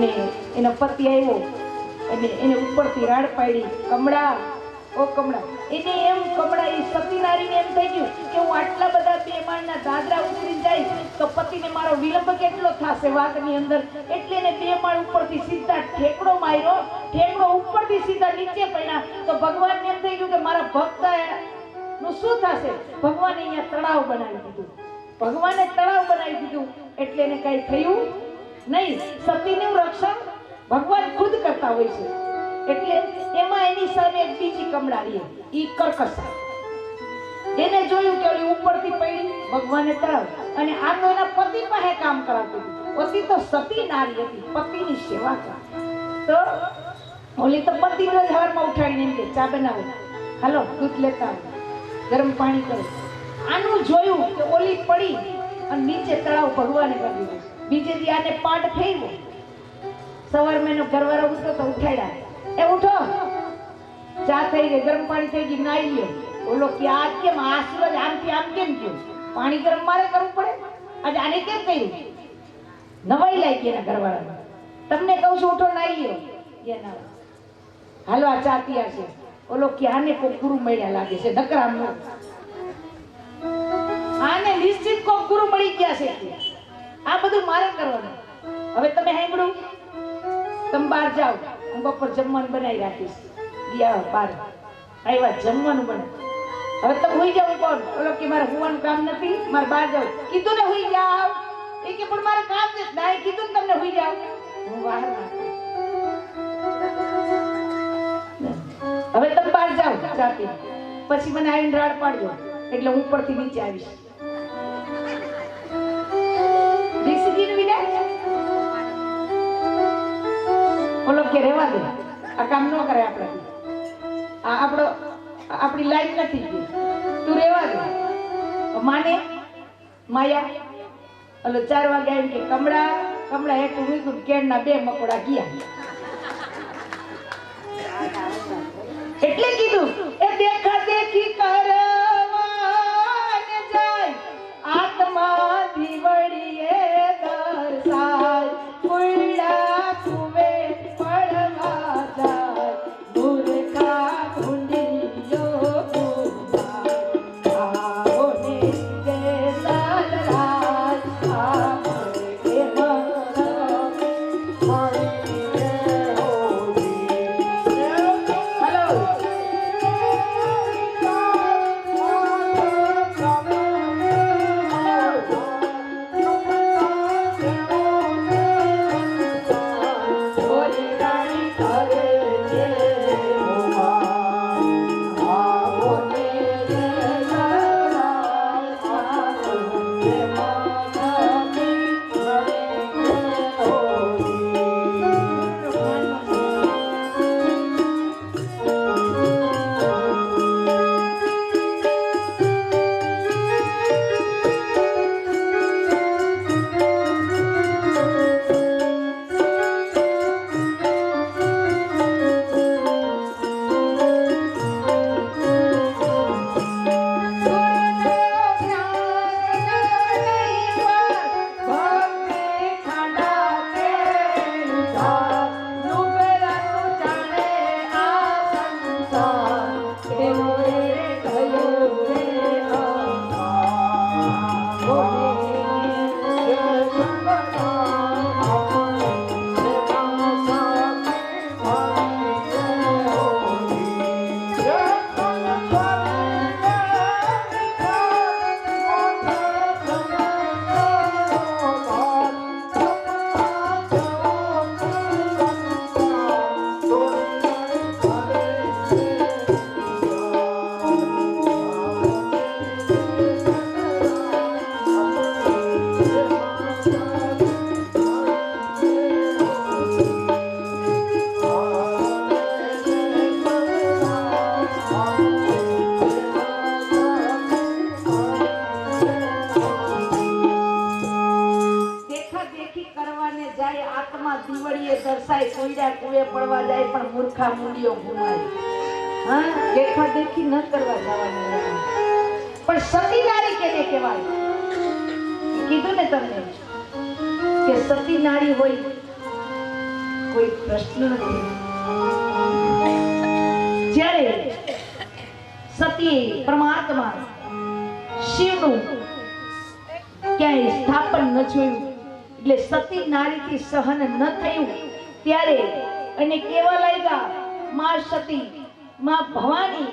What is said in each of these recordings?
અને એનો પતિ આવ્યો અને એને ઉપરથી રાડ પાડી, કમળા, ઓ કમળા. એને એમ કમળા, એ સતી નારીને એમ થઈ ગયું કે હું આટલા બધા બે માળના દાદરા ઉતરી જાય તો પતિને મારો વિલંબ કેટલો થશે વાઘની અંદર? એટલે એને બે માળ ઉપરથી સીધા ઠેકડો માર્યો. ઠેકડો ઉપરથી સીધા નીચે પડ્યા. તો ભગવાનને એમ થઈ ગયું કે મારા ભક્તનું શું થશે? ભગવાને અહીંયા તળાવ બનાવી દીધું. ભગવાને તળાવ બનાવી દીધું. એટલે એને કઈ થયું નહીં, સતીનું રક્ષણ ભગવાન ખુદ કરતા હોય છે. એટલે એમાં એની સામે એક બીજી કમળારી ઈ કર્કશા એને જોયું કે ઓલી ઉપરથી પડી, ભગવાને તરફ અને આ તો એના પતિ પાસે કામ કરાવતી હતી. ઓછી તો સતી નારી હતી, પતિની સેવા કરા. તો ઓલી તો પતિ જ હારમાં ઉઠાડીને એમ કે, ચા બનાવો? હાલો, દૂધ લેતા ગરમ પાણી કરો. આનું જોયું કે ઓલી પડી અને નીચે તળાવ ભગવાને કરી દીધું. બીજે દી આને પાટ ફેરવો સવારમાં એનો ઘરવાળો ઉઠો તો ઉઠાડ્યા. એ ઉઠો. ચા થઈ ગઈ, ગરમ પાણી થઈ ગઈ નાઈ લ્યો. ઓલો કે આ કેમ? આશરો આમથી આમ કેમ ગયો પાણી ગરમ મારે કરવું પડે? આજે આને કેમ કહ્યું નવાઈ લાગી એના ઘરવાળા તમને કહું છું, ઉઠો, નાઈ લ્યો. એ ના. હાલો, આ ચા પીયા છે. ઓલો કે આને કોઈ ગુરુ મળ્યા લાગે છે નકરામ આને નિશ્ચિત કોઈ ગુરુ મળી ગયા છે. આ બધું મારે કરવાનું. હવે તમે હેંગડું? તમે બહાર જાઓ. હું બપોર જમવાનું બનાવી રાખીશ. ગયા બહાર આવ્યા, જમવાનું બને. હવે તમે હોઈ જાવ કોણ ઓલો કે મારે હોવાનું કામ નથી, મારે બહાર જાવ કીધું ને હોઈ જાવ એ કે પણ મારે કામ છે ના કીધું ને તમને હોઈ જાવ હું બહાર હવે તમે બહાર જાઓ ચા પછી મને આવીને રાડ પાડજો. એટલે હું ઉપરથી નીચે આવીશ. ઓલો કે રહેવા દે. આ કામ ન કરે આપણે. આ આપણો, આપણી લાઈફ નથી ગઈ. તું રહેવા દે. માને, માયા ઓલો ચાર વાગે એમ કે કમળા કમળા હેઠું મૂક્યું કેળના બે મકોડા ગયા. એટલે કીધું, એ દેખા દેખી કરવાને મૂર્ખા મૂંડીઓ હા દેખા દેખી ન કરવા જવાનું પણ સતી નારી કેને કહેવાય? કીધું ને તમને કે સતી નારી હોય કોઈ પ્રશ્ન નથી. જ્યારે સતી પરમાત્મા શિવનું ક્યાંય સ્થાપન ન જોયું એટલે સતી નારીથી સહન ન થયું, ત્યારે એને કેવા લાગ્યા? માં સતી, માં ભવાની,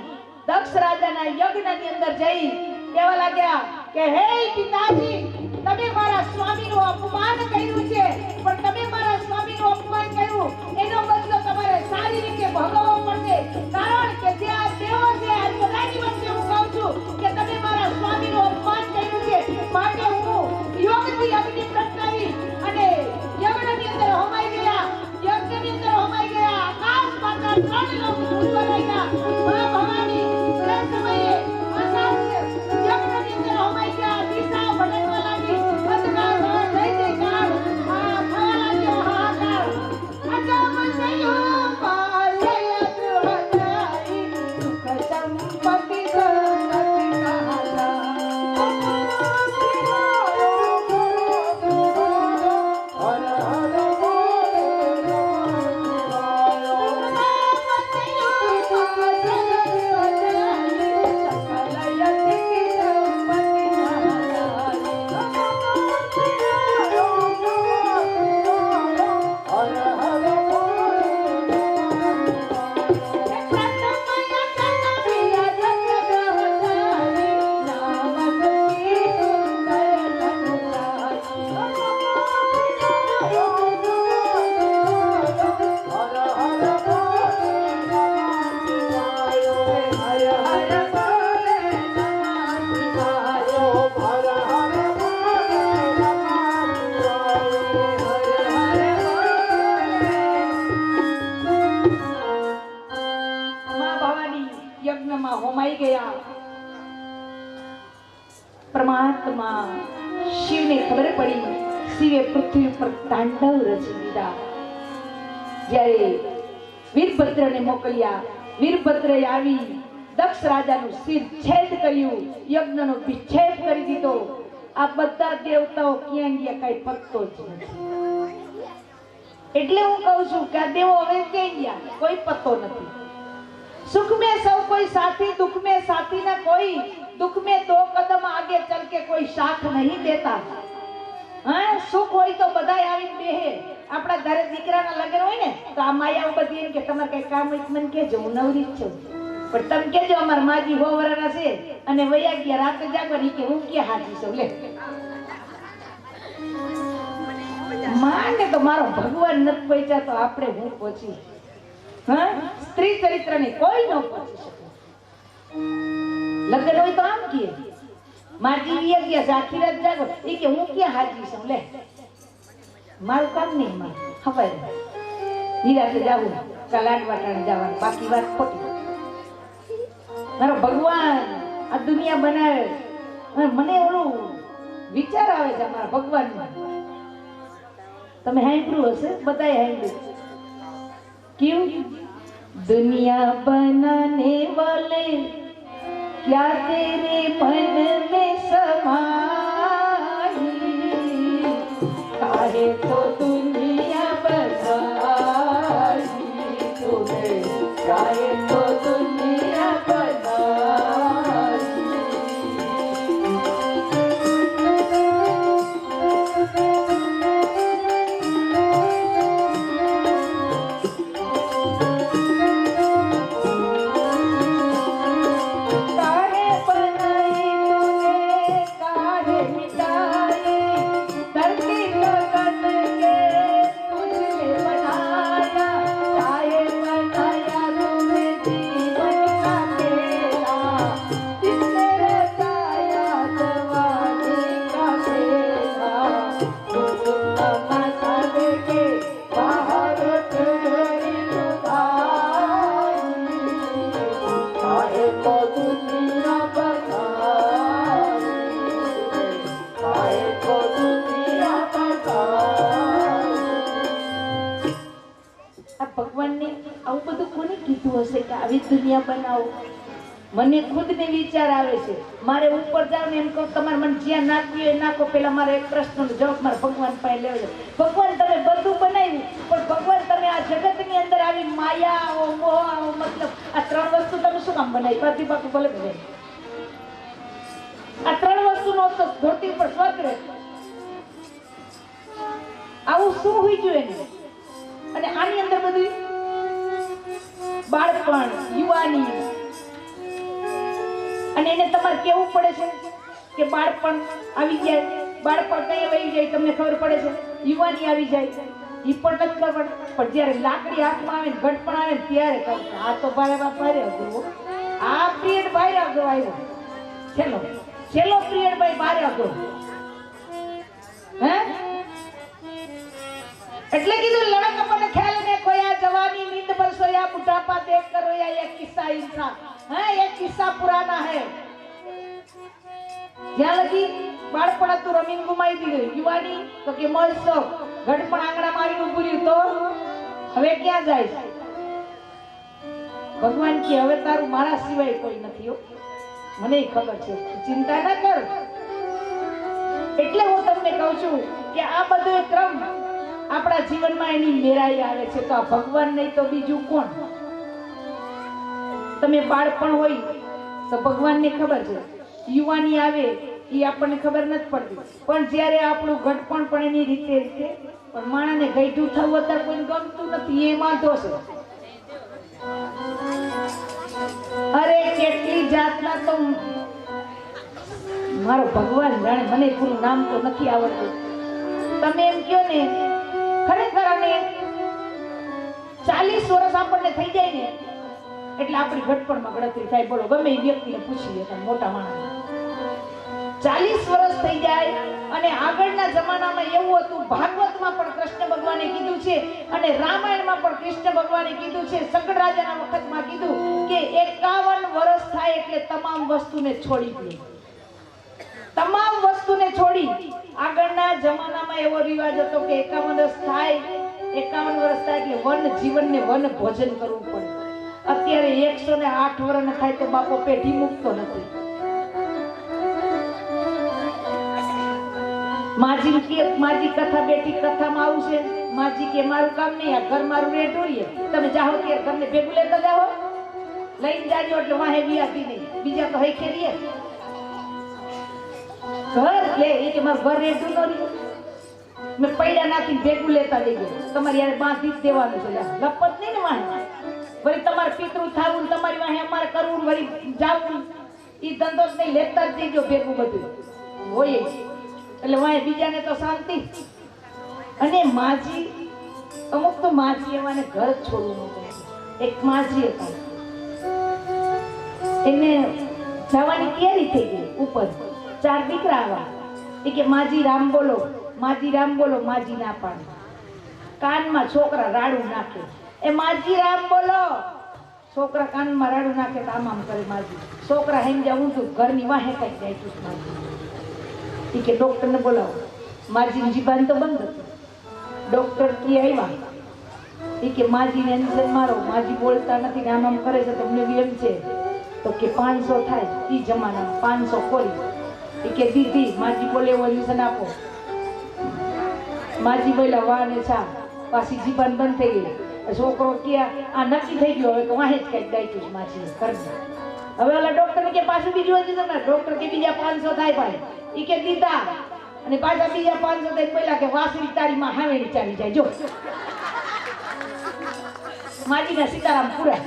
દક્ષ રાજાના યજ્ઞની અંદર જઈ કેવા લાગ્યા કે, હે પિતાજી, તમે મારા સ્વામીનું અપમાન કર્યું છે. પણ તમે મારા સ્વામીનું અપમાન કર્યું. એનો બદલો તમારે સારી રીતે ભોગવવો भवानी વીરભદ્રને મોકલ્યા. વીરભદ્ર આવી દક્ષ રાજાનું શિર છેદ કર્યું. યજ્ઞનો વિચ્છેદ કરી દીધો. આ બધા દેવતાઓ ક્યાં ગયા કઈ ફરતો જ એટલે હું કહું છું કે આ દેવો હવે ક્યાં ગયા? કોઈ પત્તો નથી. સુખ મેં સૌ કોઈ સાથી દુઃખ મેં સાથી ને કોઈ દુઃખ મેં દો કદમ આગે ચલ કે કોઈ સાથ નહીં દેતા. હા, સુખ હોય તો બધાય આવી બેહે. આપણા ઘરે દીકરાના લગ્ન હોય ને, તો આ માયા બધી એમ કે તમારે કઈ કામ હોય મને કેજો હું નવરી જ છું. પણ તમે કેજો અમાર માજી હો છે અને વૈયા ગયા, રાતે જાગવાની કે હું ક્યાં હાજી છું, લે. માને તો મારો ભગવાન નથી પહોંચ્યા, તો આપણે હું પહોંચી? હા? સ્ત્રી ચરિત્રને કોઈ ન પહોંચી શકે. લગ્ન હોય તો આમ કીએ માજી વિયા ગયા આખી રાત જાગો. એ કે હું ક્યાં હાજી છું, લે. મારું કામ નહીં માં ખબર નિરાશે જવું, કલાટ વાટાણે જવાનું, બાકી વાત ખોટી. મારો ભગવાન આ દુનિયા બનાવે. મને ઓલું વિચાર આવે છે મારા ભગવાન તમે સાંભળ્યું હશે? બધા સાંભળ્યું કેવું? દુનિયા બનાને વાલે, ક્યા તેરે મન મેં સમા Thank you. મને ખુદને વિચાર આવે છે. મારે ઉપર જાવ ને એમ કહું તમારે મને જ્યાં નાખવી હોય નાખો. પેલા મારે એક પ્રશ્નનો જવાબ મારે ભગવાન પાસે લેવો છે. ભગવાન, તમે બધું બનાવ્યું, પણ ભગવાન, તમે આ જગતની અંદર આવી માયા મોહ મતલબ આ ત્રણ વસ્તુ તમે શું કામ બનાવી? પાછું ભલે ભલે આ ત્રણ વસ્તુનો તો ધરતી ઉપર સ્વર્ગ આવું શું હોઈ જોઈએ અને આની અંદર બધું બાળપણ, યુવાની અને એને તમારે કેવું પડે છે કે બાળપણ આવી જાય, બાળપણ કઈ વહી જાય તમને ખબર પડે છે? યુવાની આવી જાય. એ પણ નથી ખબર, પણ જ્યારે લાકડી હાથમાં આવે ને ઘટપણ આવે ત્યારે કહું આ તો ભારે ભારે અઘરો આ પિરિયડ ભારે અઘરો આવ્યો છેલ્લો છેલ્લો પિરિયડ ભાઈ ભારે અઘરો હે? એટલે કીધું, લડક આપણને ખ્યાલ ને ખોયા જવાની નીંદ પર સોયા બુઢાપા દેખ કરો યા કિસ્સા ઇન્સાન है ये किस्सा पुराना है જ્યાં લગી બાળપણ હતું રમીન ગુમાઈ દીધું યુવાની તો કે મોજ શોખ ઘડપણ આંગણામાં આવીને ઊભું રહ્યું તો હવે ક્યાં જાય છે ભગવાન કે હવે તારું મારા સિવાય કોઈ નથી હો મને ખબર છે તું ચિંતા ના કર એટલે હું તમને કહું છું કે આ બધો ક્રમ આપણા જીવનમાં એની મેરાઈ આવે છે તો આ ભગવાન નહીં તો બીજું કોણ તમે બાળપણ હોય તો ભગવાનને ખબર છે. યુવાની આવે એ આપણને ખબર નથી પડતી. પણ જ્યારે આપણું ઘટપણ પણ એની રીતે રીતે પણ માણાને ગઈઢું થવું અત્યારે કોઈને ગમતું નથી, એ વાંધો છે. અરે કેટલી જાતના તો મારો ભગવાન જાણે મને પૂરું નામ તો નથી આવડતું. તમે એમ કહો ને, ખરેખર અને ચાલીસ વર્ષ આપણને થઈ જાય ને એટલે આપણી ઘટપણમાં ગણતરી થાય. બોલો, ગમે એ વ્યક્તિને પૂછી લેતા મોટા માણસ. ચાલીસ વર્ષ થઈ જાય અને આગળના જમાનામાં એવું હતું, ભાગવતમાં પણ કૃષ્ણ ભગવાને કીધું છે અને રામાયણમાં પણ કૃષ્ણ ભગવાને કીધું છે. સગડ રાજાના વખતમાં કીધું કે એકાવન વર્ષ થાય એટલે તમામ વસ્તુને છોડી દે. તમામ વસ્તુને છોડી. આગળના જમાનામાં એવો રિવાજ હતો કે એકાવન વર્ષ થાય, એકાવન વર્ષ થાય એટલે વન જીવનને વન ભોજન કરવું પડે. અત્યારે એકસો ને આઠ વર્ષ થાય તો બાપો પેઢી મૂકતો નથી. માજી કે, માજી કથા બેઠી કથામાં આવું છે. માજી કે, મારું કામ નહીં, આ ઘર મારું રે ઢોરીએ તમે જાઓ કે તમને ભેગું લેતા જાઓ. લઈને જાજો, એટલે વાહે વિયાતી નહીં. બીજા તો હઈ ખેરીએ ઘર લે, એ કે મારું ઘર રેડું ન રહ્યું મેં પૈડા નાખીને ભેગું લેતા લઈ ગયો તમારે યાર બાંધી જ દેવાનું છે. લપત નહીં ને વાહે. વળી તમારે પિતૃ થાવું તમારી વાહે અમારે કરવું વળી જાવું ઈ ધંધો જ નહીં, લેતા જ દેજો ભેગું બધું. હોય. એટલે વાહે બીજાને તો શાંતિ. અને માજી, અમુક તો માજી એવાને ઘર છોડવું એક માજી હતા. એને જવાની કેરી થઈ ગઈ ઉપર. ચાર દીકરા આવ્યા એ કે, માજી રામ બોલો, માજી રામ બોલો, માજી ના પાડે. કાનમાં છોકરા રાડું નાખે. એ માજી રામ બોલો. છોકરા કાનમાં રાડું નાખે તો આમ કરે માજી. છોકરા હેંગ્યા ઊંધું ઘરની વાહે કઈ જાય છું માજી. ઈ કે ડોક્ટરને બોલાવો. માજીની જીભાન તો બંધ હતી. ડોક્ટરથી આવ્યા. એ કે માજીને એન્જન મારો. માજી બોલતા નથી ને આમ આમ કરે છે, તમને બી એમ છે. તો કે પાંચસો થાય. એ જમાનામાં પાંચસો ખોરી. એ કે દીધી માજી બોલે એવો લ્યુસન આપો. માજી બોલ્યા, વાહ ને છા. પાછી જીભાન બંધ થઈ ગઈ. છોકરો કે આ નક્કી થઈ ગયો હવે તો વાહે જ કંઈક દાયતું માછી કરશે હવે ઓલા ડોક્ટર કે પાછું બીજું હતી તમને ડોક્ટર કે બીજા પાંચસો થાય ભાઈ. એ કે દીધા. અને પાછા બીજા પાંચસો થાય પહેલા કે વાસળી તારી માં હાવેડી ચાલી જાય. જો. માજીના સીતારામ પૂરા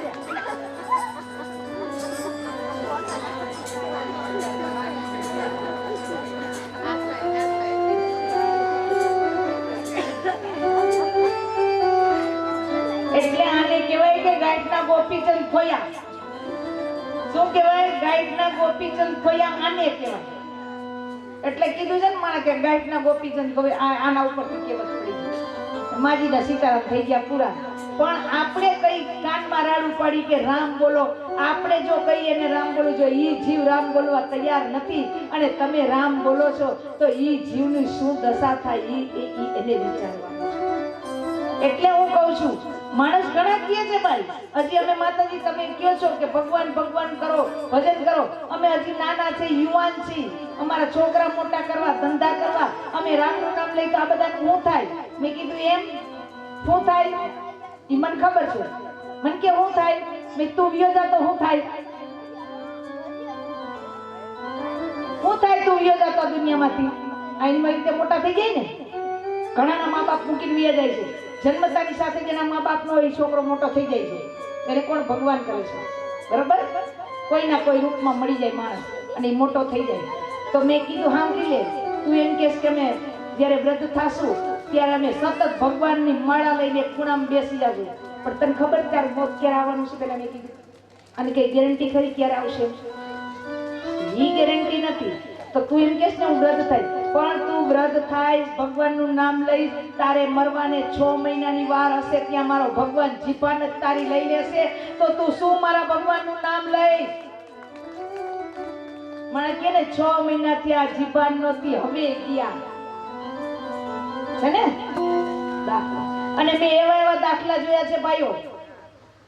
ગાયકના ગોપીચંદ ખોયા. શું કહેવાય? ગાઈડના ગોપીચંદ ખોયા આને કહેવાય. એટલે કીધું છે ને મારા કે ગાઈડના ગોપીચંદ ખોયા આના ઉપરથી કહેવત પડી માજીના સીતારામ થઈ ગયા પૂરા. પણ આપણે કઈ કાનમાં રાડું પાડી કે રામ બોલો, આપણે જો કહીએ ને રામ બોલું જો ઈ જીવ રામ બોલવા તૈયાર નથી. અને તમે રામ બોલો છો, તો ઈ જીવની શું દશા થાય ઈ એને વિચારવાનું. એટલે હું કહું છું માણસ ઘણા કહે છે ભાઈ, હજી અમે માતાજી, તમે કહો છો કે ભગવાન ભગવાન કરો, ભજન કરો. અમે હજી નાના છે યુવાન છે અમારા છોકરા મોટા કરવા, ધંધા કરવા, અમે રામનું નામ લઈ તો આ બધા શું થાય? મેં કીધું, એમ? શું થાય? એ મને ખબર છે. મને કે, શું થાય? મેં તું વ્યો જા તો શું થાય? શું થાય તું વ્યો જા તો આ દુનિયામાંથી? આની મારી રીતે મોટા થઈ જાય ને? ઘણાના મા બાપ મૂકીને વ્યા જાય છે. જન્મતાની સાથે જેના મા બાપ નો એ છોકરો મોટો થઈ જાય છે. એને કોણ ભગવાન કરે છે? બરોબર? કોઈના કોઈ રૂપમાં મળી જાય માણસ અને એ મોટો થઈ જાય. તો મેં કીધું સાંભળી લે, તું એમ કહેશ કે અમે જ્યારે વ્રત થાશું, ત્યારે અમે સતત ભગવાનની માળા લઈને ખૂણામાં બેસી જાજુ. પણ તને ખબર ત્યારે મોત ક્યારે આવવાનું છે? પેલા મેં કીધું. અને કઈ ગેરંટી ખરી? ક્યારે આવશે? એ ગેરંટી નથી. તો તું એમ કહેશ ને, હું વ્રત થાય. પણ તું વ્રત થાય, ભગવાનનું નામ લઈ તારે મરવાને છ મહિનાની વાર હશે, ત્યાં મારો ભગવાન જીપાન જ તારી લઈ લેશે. તો તું શું મારા ભગવાનનું નામ લઈશ? મને કે ને, છ મહિના થયા જીપાન નહોતી, હવે ગયા. છે ને? અને મેં એવા એવા દાખલા જોયા છે, ભાઈઓ.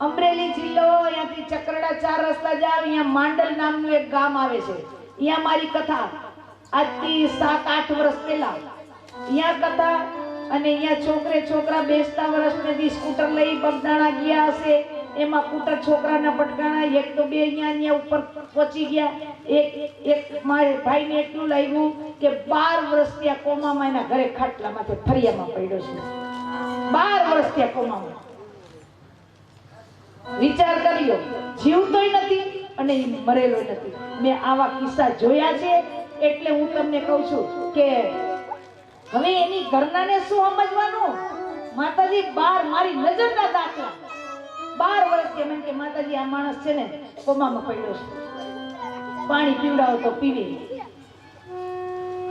અમરેલી જિલ્લો, અહીંયાથી ચક્રડા ચાર રસ્તા જાવ અહીંયા માંડલ નામનું એક ગામ આવે છે. અહીંયા મારી કથા. આજથી સાત, આઠ વર્ષ પહેલા. અહીંયા કથા અને અહીંયા છોકરે છોકરા બેસતા વર્ષને સ્કૂટર લઈ બગદાણા ગયા હશે. એમાં કૂટર છોકરાના પટકાણા એક તો બે અહીંયા અહીંયા ઉપર પહોંચી ગયા. એક એક મારે ભાઈને એટલું લાગ્યું કે બાર વર્ષ ત્યાં કોમામાં એના ઘરે ખાટલા માટે ફરિયામાં પડ્યો છે. બાર વર્ષ ત્યાં કોમામાં. વિચાર કર્યો. જીવ જીવતોય નથી. અને એ મરેલો નથી. મેં આવા કિસ્સા જોયા છે, એટલે હું તમને કહું છું કે હવે એની ઘરનાને શું સમજવાનું? માતાજી, બાર મારી નજરના દાખલા. બાર વર્ષ કે મને કે માતાજી, આ માણસ છે ને કોમામાં પડ્યો છે. પાણી પીવડાવો તો પીવે,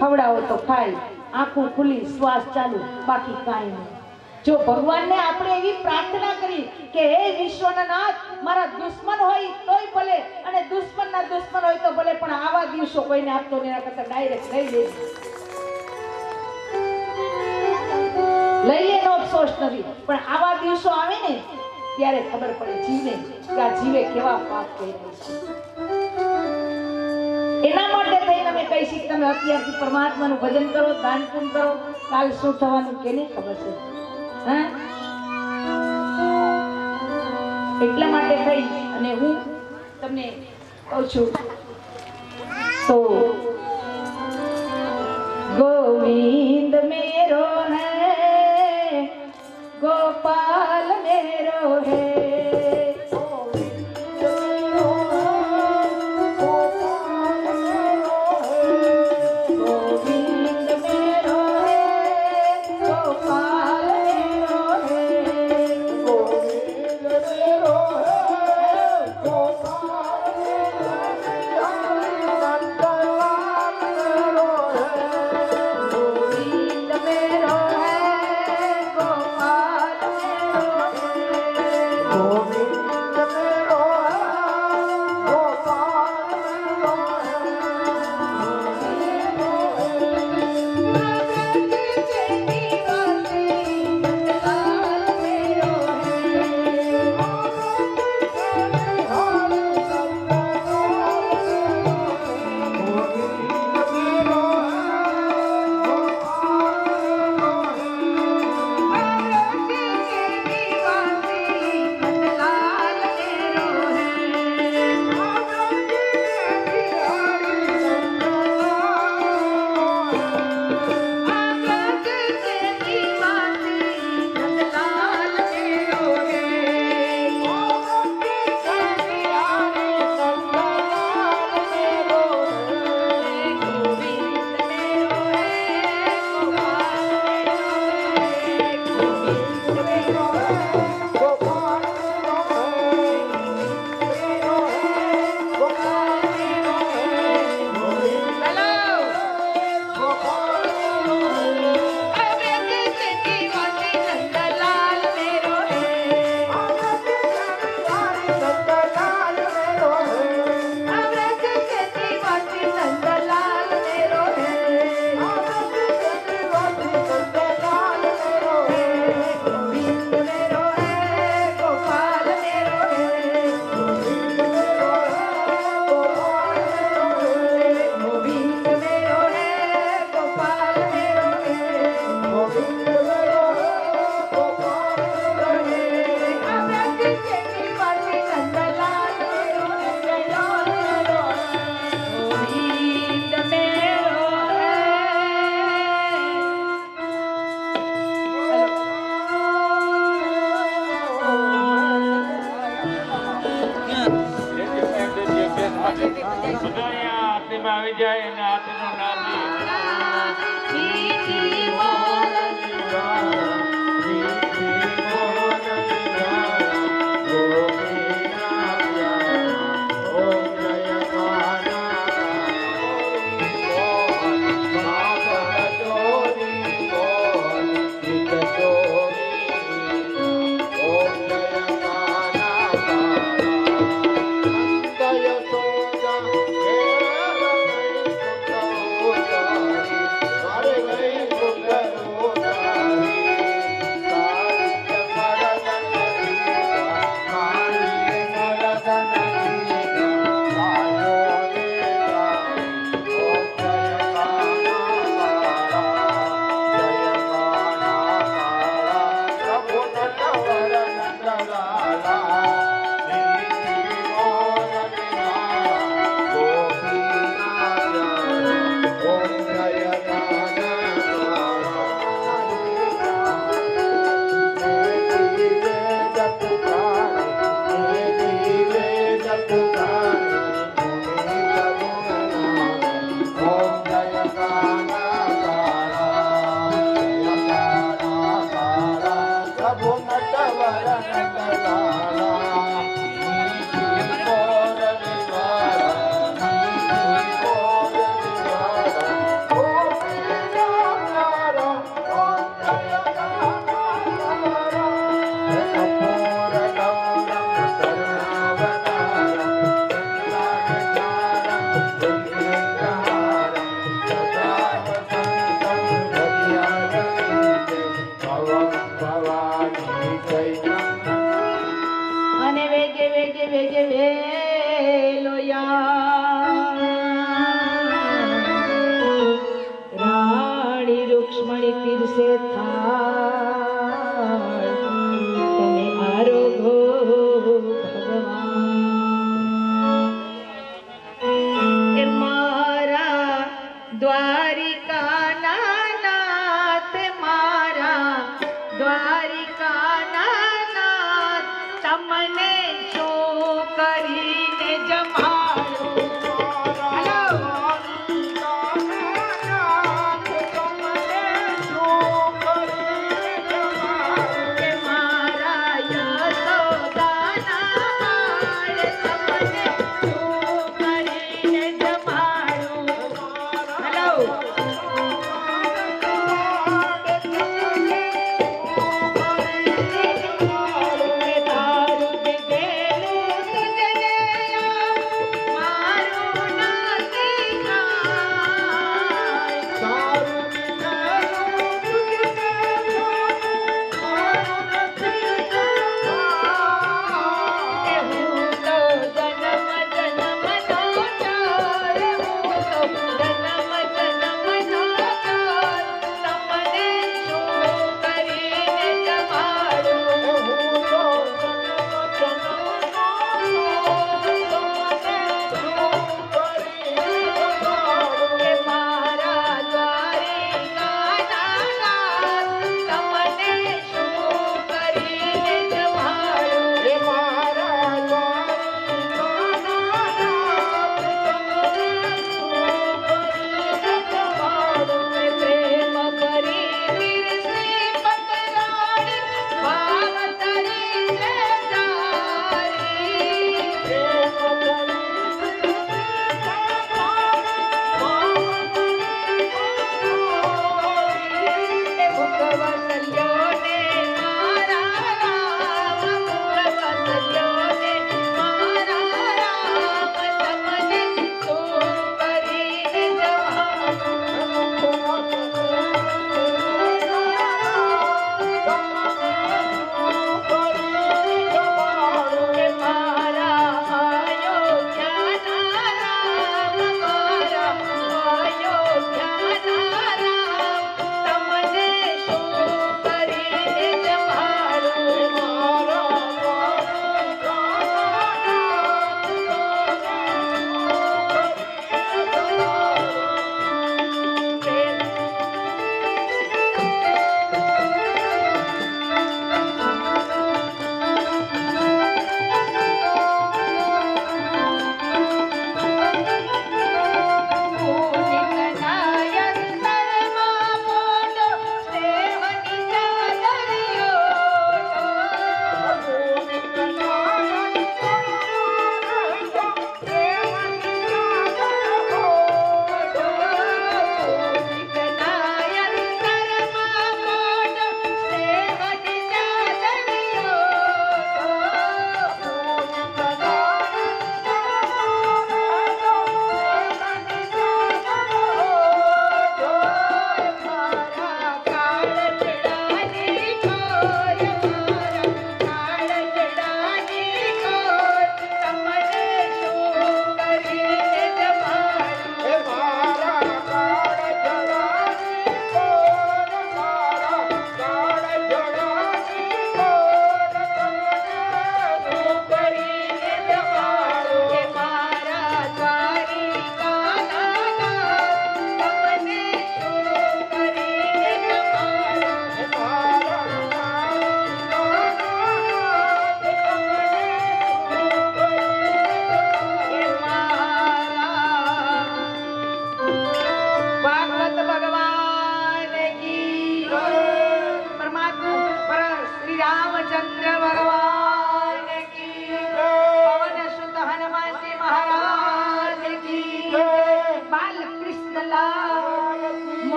ખવડાવો તો ખાય, આંખો ખુલી, શ્વાસ ચાલુ, બાકી કાંઈ નહીં. જો ભગવાનને આપણે એવી પ્રાર્થના કરી કે હે વિશ્વના નાથ, મારા દુશ્મન હોય તોય ભલે અને દુશ્મનના દુશ્મન હોય તો ભલે, પણ આવા દિવસો કોઈને આપતો નહીં, એના કરતા ડાયરેક્ટ લઈ લઈએ. લે નો અફસોસ નથી પણ આવા દિવસો આવે ને, ત્યારે ખબર પડે જીવે. કે આ જીવે કેવા પાપ કર્યા છે. એના માટે થઈને અમે કહીશું કે તમે અત્યારથી પરમાત્માનું ભજન કરો, દાન પૂન કરો, કાલ શું થવાનું કેને ખબર છે. એટલા માટે થઈ અને હું તમને કહું છું. તો